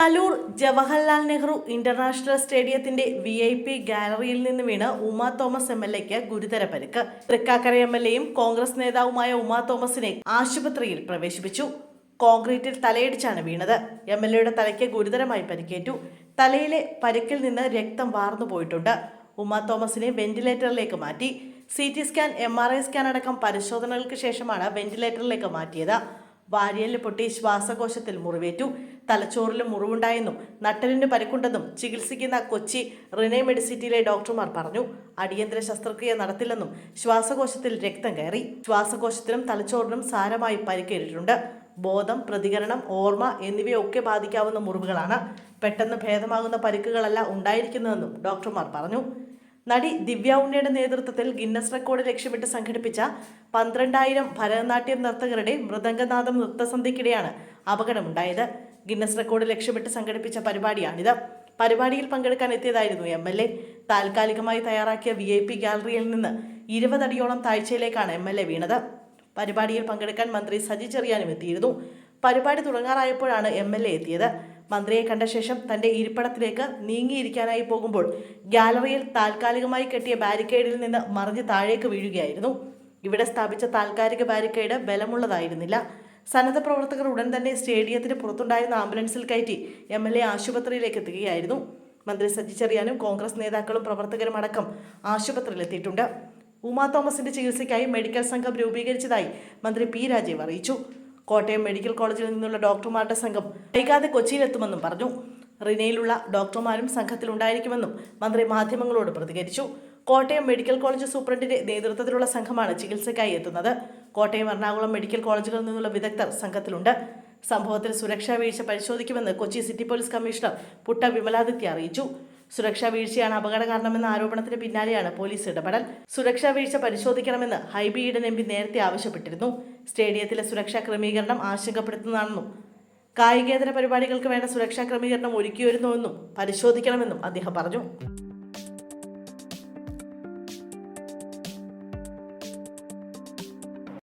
Kaloor Jawaharlal Nehru international സ്റ്റേഡിയത്തിന്റെ V I P ഗാലറിയിൽ നിന്ന് വീണ് ഉമാ തോമസ് എം എൽ എക്ക് ഗുരുതര പരിക്ക് തൃക്കാക്കര എം എൽ എയും കോൺഗ്രസ് നേതാവുമായ ഉമാ തോമസിനെ ആശുപത്രിയിൽ പ്രവേശിപ്പിച്ചു. കോൺക്രീറ്റിൽ തലയിടിച്ചാണ് വീണത്. എം എൽ എയുടെ തലയ്ക്ക് ഗുരുതരമായി പരിക്കേറ്റു. തലയിലെ പരിക്കിൽ നിന്ന് രക്തം വാർന്നു പോയിട്ടുണ്ട്. ഉമാ തോമസിനെ വെന്റിലേറ്ററിലേക്ക് മാറ്റി. C T scan M R I scan അടക്കം പരിശോധനകൾക്ക് ശേഷമാണ് വെന്റിലേറ്ററിലേക്ക് മാറ്റിയത്. വാരിയലിൽ പൊട്ടി ശ്വാസകോശത്തിൽ മുറിവേറ്റു. തലച്ചോറിലും മുറിവുണ്ടായെന്നും നട്ടലിന് പരിക്കുണ്ടെന്നും ചികിത്സിക്കുന്ന കൊച്ചി റിനെ മെഡിസിറ്റിയിലെ ഡോക്ടർമാർ പറഞ്ഞു. അടിയന്തര ശസ്ത്രക്രിയ നടത്തില്ലെന്നും ശ്വാസകോശത്തിൽ രക്തം കയറി. ശ്വാസകോശത്തിനും തലച്ചോറിനും സാരമായി പരിക്കേറ്റിട്ടുണ്ട്. ബോധം പ്രതികരണം ഓർമ്മ എന്നിവയൊക്കെ ബാധിക്കാവുന്ന മുറിവുകളാണ്. പെട്ടെന്ന് ഭേദമാകുന്ന പരിക്കുകളല്ല ഉണ്ടായിരിക്കുന്നതെന്നും ഡോക്ടർമാർ പറഞ്ഞു. നടി ദിവ്യ ഉണ്ണിയുടെ നേതൃത്വത്തിൽ ഗിന്നസ് റെക്കോർഡ് ലക്ഷ്യമിട്ട് സംഘടിപ്പിച്ച പന്ത്രണ്ടായിരം ഭരതനാട്യം നർത്തകരുടെ മൃദംഗനാഥം നൃത്തസന്ധ്യയ്ക്കിടെയാണ് അപകടമുണ്ടായത്. ഗിന്നസ് റെക്കോർഡ് ലക്ഷ്യമിട്ട് സംഘടിപ്പിച്ച പരിപാടിയാണിത്. പരിപാടിയിൽ പങ്കെടുക്കാൻ എത്തിയതായിരുന്നു എം എൽ എ. താൽക്കാലികമായി തയ്യാറാക്കിയ വി ഐ പി ഗാലറിയിൽ നിന്ന് ഇരുപതടിയോളം താഴ്ചയിലേക്കാണ് എം എൽ എ വീണത്. പരിപാടിയിൽ പങ്കെടുക്കാൻ മന്ത്രി സജി ചെറിയാനും എത്തിയിരുന്നു. പരിപാടി തുടങ്ങാറായപ്പോഴാണ് എം എൽ എ എത്തിയത്. മന്ത്രിയെ കണ്ട ശേഷം തന്റെ ഇരിപ്പിടത്തിലേക്ക് നീങ്ങിയിരിക്കാനായി പോകുമ്പോൾ ഗാലറിയിൽ താൽക്കാലികമായി കെട്ടിയ ബാരിക്കേഡിൽ നിന്ന് മറിഞ്ഞ് താഴേക്ക് വീഴുകയായിരുന്നു. ഇവിടെ സ്ഥാപിച്ച താൽക്കാലിക ബാരിക്കേഡ് ബലമുള്ളതായിരുന്നില്ല. സന്നദ്ധ പ്രവർത്തകർ ഉടൻ തന്നെ സ്റ്റേഡിയത്തിന് പുറത്തുണ്ടായിരുന്ന ആംബുലൻസിൽ കയറ്റി എം എൽ എ ആശുപത്രിയിലേക്ക് എത്തുകയായിരുന്നു. മന്ത്രി സജി ചെറിയാനും കോൺഗ്രസ് നേതാക്കളും പ്രവർത്തകരും അടക്കം ആശുപത്രിയിലെത്തിയിട്ടുണ്ട്. ഉമാ തോമസിന്റെ ചികിത്സയ്ക്കായി മെഡിക്കൽ സംഘം രൂപീകരിച്ചതായി മന്ത്രി പി രാജീവ് അറിയിച്ചു. കോട്ടയം മെഡിക്കൽ കോളേജിൽ നിന്നുള്ള ഡോക്ടർമാരുടെ സംഘം വൈകാതെ കൊച്ചിയിലെത്തുമെന്നും പറഞ്ഞു. റിനയിലുള്ള ഡോക്ടർമാരും സംഘത്തിലുണ്ടായിരിക്കുമെന്നും മന്ത്രി മാധ്യമങ്ങളോട് പ്രതികരിച്ചു. കോട്ടയം മെഡിക്കൽ കോളേജ് സൂപ്രണ്ടിന്റെ നേതൃത്വത്തിലുള്ള സംഘമാണ് ചികിത്സയ്ക്കായി എത്തുന്നത്. കോട്ടയം എറണാകുളം മെഡിക്കൽ കോളേജുകളിൽ നിന്നുള്ള വിദഗ്ധർ സംഘത്തിലുണ്ട്. സംഭവത്തിൽ സുരക്ഷാ വീഴ്ച പരിശോധിക്കുമെന്ന് Kochi city police commissioner Putta Vimaladitya അറിയിച്ചു. സുരക്ഷാ വീഴ്ചയാണ് അപകട കാരണമെന്ന ആരോപണത്തിന് പിന്നാലെയാണ് പോലീസ് ഇടപെടൽ. സുരക്ഷാ വീഴ്ച പരിശോധിക്കണമെന്ന് ഹൈബി ഈഡൻ എം പി നേരത്തെ ആവശ്യപ്പെട്ടിരുന്നു. സ്റ്റേഡിയത്തിലെ സുരക്ഷാ ക്രമീകരണം ആശങ്കപ്പെടുത്തുന്നതാണെന്നും കായികേതര പരിപാടികൾക്ക് വേണ്ട സുരക്ഷാ ക്രമീകരണം ഒരുക്കിവരുന്നുവെന്നും പരിശോധിക്കണമെന്നും അദ്ദേഹം പറഞ്ഞു.